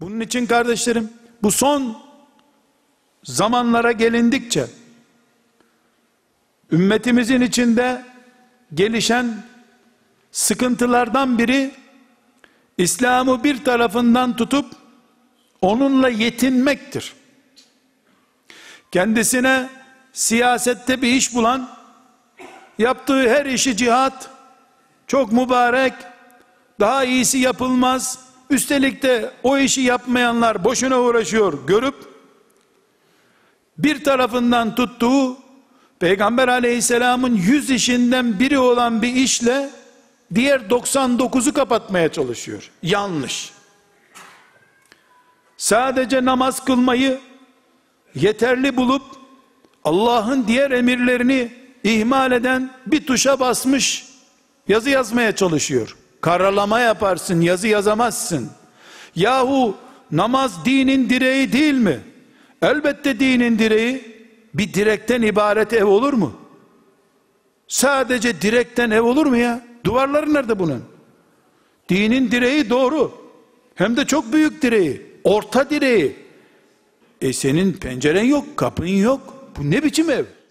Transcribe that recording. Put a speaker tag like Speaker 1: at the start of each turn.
Speaker 1: Bunun için kardeşlerim bu son zamanlara gelindikçe ümmetimizin içinde gelişen sıkıntılardan biri İslam'ı bir tarafından tutup onunla yetinmektir. Kendisine siyasette bir iş bulan yaptığı her işi cihat çok mübarek daha iyisi yapılmaz üstelik de o işi yapmayanlar boşuna uğraşıyor görüp bir tarafından tuttuğu Peygamber aleyhisselamın yüz işinden biri olan bir işle diğer 99'u kapatmaya çalışıyor. Yanlış. Sadece namaz kılmayı yeterli bulup Allah'ın diğer emirlerini ihmal eden bir tuşa basmış yazı yazmaya çalışıyor. Karalama yaparsın, yazı yazamazsın. Yahu namaz dinin direği değil mi? Elbette dinin direği bir direkten ibaret ev olur mu? Sadece direkten ev olur mu ya? Duvarları nerede bunun? Dinin direği doğru. Hem de çok büyük direği. Orta direği. E senin penceren yok, kapın yok. Bu ne biçim ev?